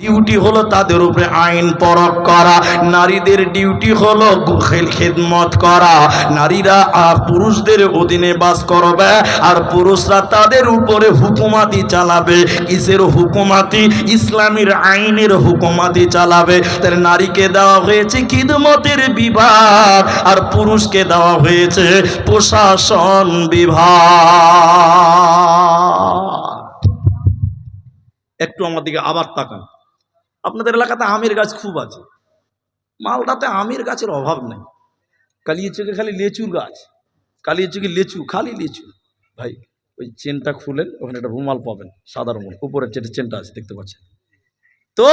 Duty হলো তাদের উপরে আইন পরক করা, নারীদের ডিউটি হলো খেদমত করা। নারীরা আর পুরুষদের অধীনে বাস করবে, আর পুরুষরা তাদের উপরে হুকুমাতি চালাবে। কিসের হুকুমাতি? ইসলামের আইনের হুকুমাতি চালাবে। তাহলে নারীকে দেওয়া হয়েছে খিদমতের বিভাগ, আর পুরুষকে দেওয়া হয়েছে প্রশাসন বিভাগ। একটু আমার দিকে আবার তাকান। আপনাদের এলাকাতে আমের গাছ খুব আছে। মালদাতে আমের গাছের অভাব নেই। কালিয়াচকে খালি লেচুর গাছ। কালিয়াচকে লেচু, খালি লেচু। ভাই, ওই চেনটা খুলেন, ওখানে একটা রুমাল পাবেন, সাদা রুমাল। উপরের যেটা চেনটা আছে, দেখতে পাচ্ছেন? তো,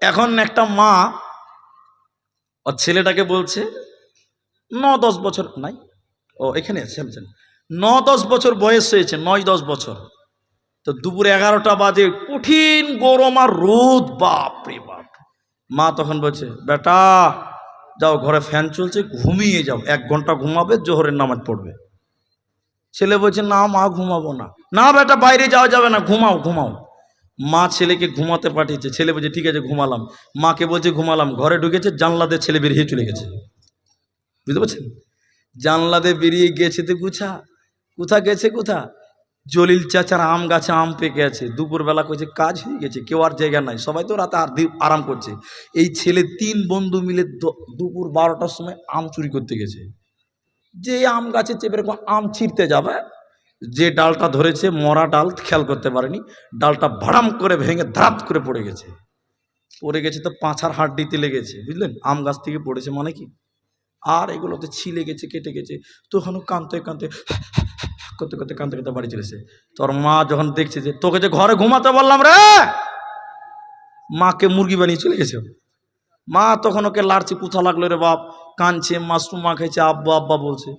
এখন একটা মা, ওর ছেলেটাকে বলছে ন দশ বছর, নাই, ও এখানে আছে ন দশ বছর বয়স হয়েছে নয় দশ বছর। তো দুপুরে এগারোটা বাজে কঠিন গরম আর রোদ বাপ রে বাপ। মা তখন বলছে, বেটা, যাও ঘরে ফ্যান চলছে, ঘুমিয়ে যাও। এক ঘণ্টা ঘুমাবে, জোহরের নামাজ পড়বে। ছেলে বলছে, না মা, ঘুমাবো না। না বেটা, বাইরে যাওয়া যাবে না, ঘুমাও ঘুমাও। মা ছেলেকে ঘুমাতে পাঠিয়েছে। ছেলে বলছে, ঠিক আছে, ঘুমালাম। মাকে বলছে, ঘুমালাম। ঘরে ঢুকেছে জানলাতে ছেলে বেরিয়ে চলে গেছে। বুঝতে পারছেন? জানলাতে বেরিয়ে গেছে তো গুছা কোথা গেছে কোথা? জলিল চাচার আম গাছে আম পেকে আছে, দুপুরবেলা কইছে, কাজ হয়ে গেছে, কেউ আর জায়গা নাই। সবাই তো রাতে আর আরাম করছে। এই ছেলে তিন বন্ধু মিলে দুপুর বারোটার সময় আম চুরি করতে গেছে। যে আম গাছে চেপে এরকম আম ছিঁড়তে যাবে। যে ডালটা ধরেছে, মরা ডাল, খেয়াল করতে পারেনি। ডালটা ভাড়াম করে ভেঙে ধাপ করে পড়ে গেছে। পড়ে গেছে তো পাঁচার হাড্ডিতে লেগেছে, বুঝলেন? আম গাছ থেকে পড়েছে মানে কি? আর এগুলোতে ছিলে গেছে, কেটে গেছে। তো তখনও কাঁদতে কাঁদতে করতে করতে কাঁদতে কাঁদতে বাড়ি চলেছে তোর মা যখন দেখছে যে তোকে যে ঘরে ঘুমাতে বললাম রে, মাকে মুরগি বানিয়ে চলে গেছে। মা তখন ওকে লাড়ছে কোথা লাগল রে বাপ, কাঁদছে, মাশরুম মা খাইছে, আব্বা আব্বা বলছে।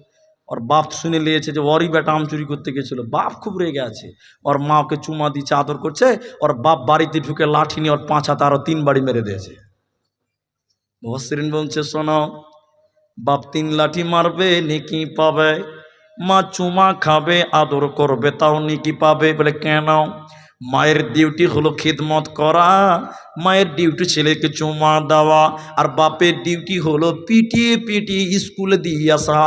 ওর বাপ শুনে নিয়েছে যে ওরই বেটা আম চুরি করতে গেছিল। বাপ খুব রেগে আছে। ওর মা ওকে চুমা দিচ্ছে, আদর করছে। ওর বাপ বাড়িতে ঢুকে লাঠি নিয়ে ওর পাঁচ হাতে আরও তিন বাড়ি মেরে দিয়েছে। ভসরিন বলছে, শোনো, বাপ তিন লাঠি মারবে, নেকি পাবে মা চুমা খাবে, আদর করবে, তাও নিকি পাবে? বলে, কেন? মায়ের ডিউটি হলো খিদমত করা মায়ের ডিউটি ছেলেকে চুমা দেওয়া আর বাপের ডিউটি হলো পিটিয়ে পিটিয়ে স্কুলে দিয়ে আসা,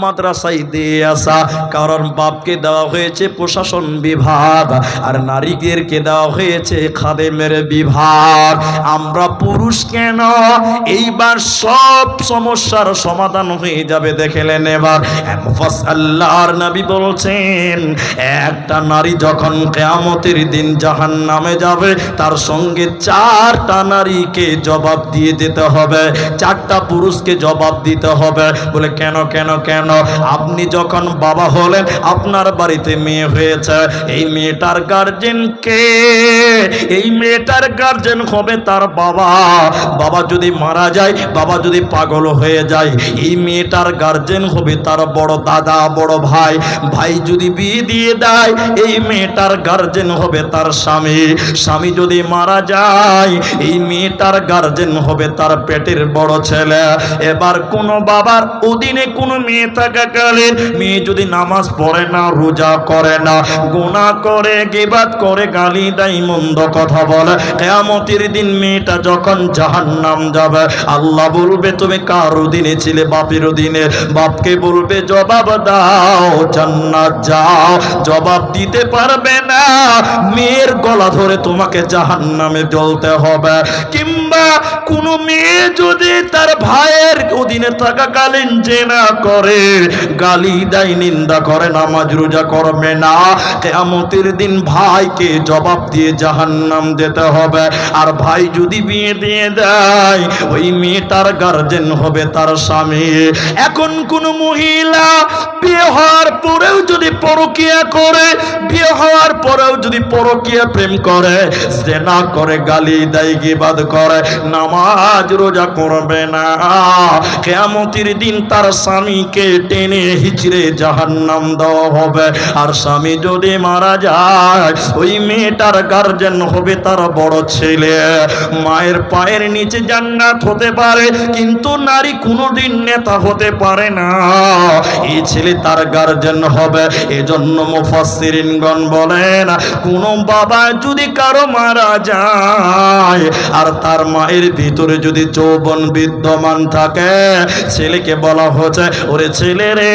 মাদ্রাসায় দিয়ে আসা। কারণ বাপকে দেওয়া হয়েছে প্রশাসন বিভাগ আর নারীদেরকে দেওয়া হয়েছে খাদেমের বিভাগ। আমরা পুরুষ কেন? এইবার সব সমস্যার সমাধান হয়ে যাবে, দেখেলেন এবার। আল্লাহর নবী বলছেন, একটা নারী যখন কেয়ামতের দিন জাহান নামে যাবে, তার সঙ্গে চারটা নারীকে জবাব দিয়ে যেতে হবে, চারটা পুরুষকে জবাব দিতে হবে। বলে, কেন কেন কেন? আপনি যখন বাবা হলেন, আপনার বাড়িতে মেয়ে হয়েছে। এই মেয়েটার গার্জেন কে? এই মেয়েটার গার্জেন হবে তার বাবা। বাবা যদি মারা যায়, বাবা যদি পাগল হয়ে যায়, এই মেয়েটার গার্জেন হবে তার বড় দাদা, বড় ভাই। ভাই যদি বিয়ে দিয়ে দেয়, এই মেয়েটার গার্জেন হবে তার স্বামী। স্বামী যদি মারা যায় এই মেয়েটার গার্জেন হবে তার পেটের বড় ছেলে। এবার কোন বাবার অধীনে কোনো মেয়ে থাকাকালীন মেয়ে যদি নামাজ পড়ে না, রোজা করে না, গুনাহ করে, গেবাদ করে, গালি দেয়, মন্দ কথা বলে, কেয়ামতের দিন মেয়েটা যখন জাহান্নাম যাবে, আল্লাহ বলবে, তুমি কার অধীনে ছিলে? বাপের অধীনে? বাপকে বলবে, জবাব দাও, জান্নাত যাও। জবাব দিতে পারবে না, মেয়ের গলা ধরে তোমাকে জাহান্নামে জ্বলতে হবে। কিংবা কোনো মেয়ে যদি তার ভাইয়ের অধীনে থাকাকালীন জেনা করে, গালি দেয়, নিন্দা করে, নামাজ রোজা করবে না, কেয়ামতের দিন ভাইকে জবাব দিয়ে জাহান্নাম দিতে হবে। আর ভাই যদি বিয়ে দিয়ে দেয়, ওই মেয়েটার গার্জেন হবে, তার স্বামী। এখন কোন মহিলা বিয়ে হওয়ার পরেও যদি পরকিয়া করে, বিয়ে হওয়ার পরেও যদি পরকিয়া প্রেম করে, জেনা করে, গালি দেয়, গিবাদ করে, নামাজ রোজা করবে না। কেয়ামতির দিন তার স্বামীকে টেনে হিচড়ে জাহান্নাম দেওয়া হবে। আর স্বামী যদি মারা যায়, ওই মেয়েটার গার্জেন হবে তার বড় ছেলে। মায়ের পায়ের নিচে জান্নাত হতে পারে, কিন্তু নারী কোনোদিন নেতা হতে পারে না। এই ছেলে তার গার্জেন হবে। এজন্য মুফাসসিরিনগণ বলেন, কোন বাবা যদি কারও মারা যায়, আর তার মায়ের ভিতরে যদি যৌবন বিদ্যমান থাকে, ছেলেকে বলা হচ্ছে ওরে ছেলে রে,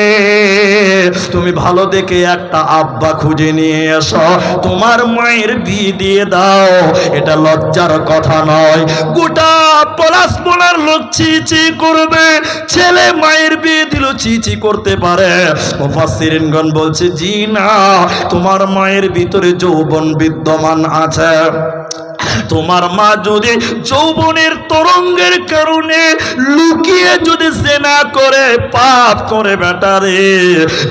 তুমি ভালো দেখে একটা আব্বা খুঁজে নিয়ে এসো। তোমার মায়ের বিয়ে দিয়ে দাও। এটা লজ্জার কথা নয়। গোটা পলাশপোনার লোক চি চি করবে। ছেলে মায়ের বিয়ে দিল চি চি করতে পারে। মুফাসসিরিনগণ বলছে, জি না, তোমার মায়ের ভিতরে যৌবন বিদ্যমান আছে। তোমার মা যদি যৌবনের তরঙ্গের কারণে লুকিয়ে যদি সেনা করে, পাপ করে বেটারে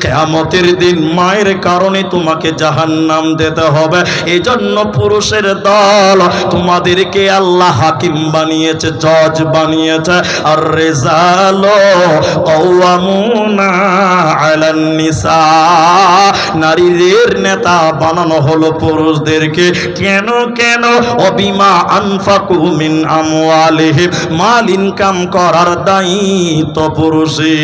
কেয়ামতের দিন মায়ের কারণে তোমাকে জাহান্নাম দিতে হবে। এই জন্য পুরুষের দল তোমাদেরকে আল্লাহ হাকিম বানিয়েছে, জজ বানিয়েছে। আর রেজালো কওয়ামুনা আলান নিসা। নারীদের নেতা বানানো হলো পুরুষদেরকে। কেন কেন? অবিমা আনফাকু মিন আমওয়ালিহিম। মাল ইনকাম করার দায়িত্ব পুরুষের